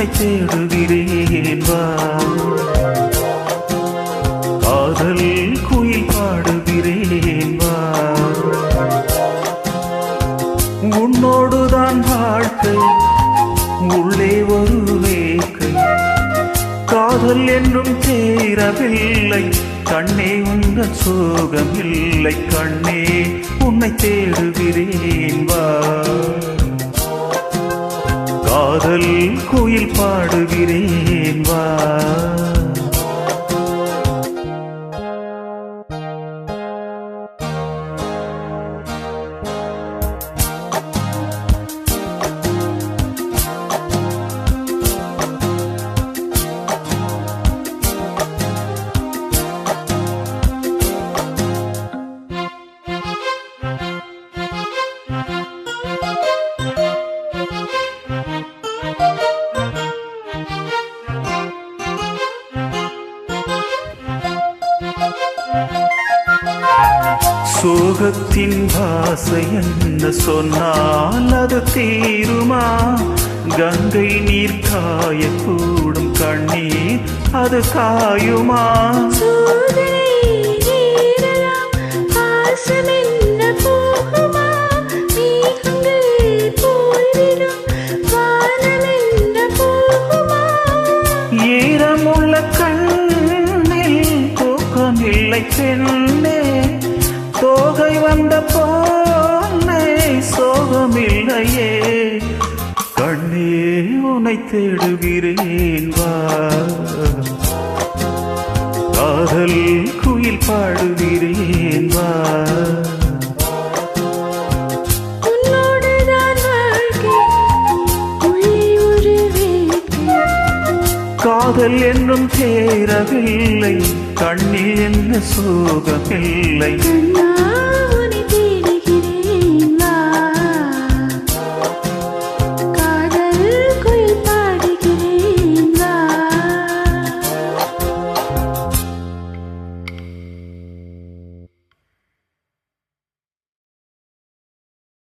உன்னை தேடுகிறேன் வா காதல் குயில் பாடுகிறேன் வா உன்னோடுதான் வாழ்க்கை உள்ளே ஒரு வேக்கை. காதல் என்றும் தேரவில்லை கண்ணே உங்கள் சோகமில்லை கண்ணே உன்னை தேடுகிறேன் வா காதல் கோயில் பாடுகிறேன் வா. சோகத்தின் பாசை என்ன சொன்னால் அது தீருமா? கங்கை நீர் காயக்கூடும் கண்ணீர் அது காயுமா? தோகை வந்த போனே சோகமில்லையே கண்ணே உன்னை தேடுகிறேன் வா. காதல் குயில் பாடுகிறேன் வா. காதல் என்னும் தேரவில்லை கண்ணில் என்ன சோகமில்லை.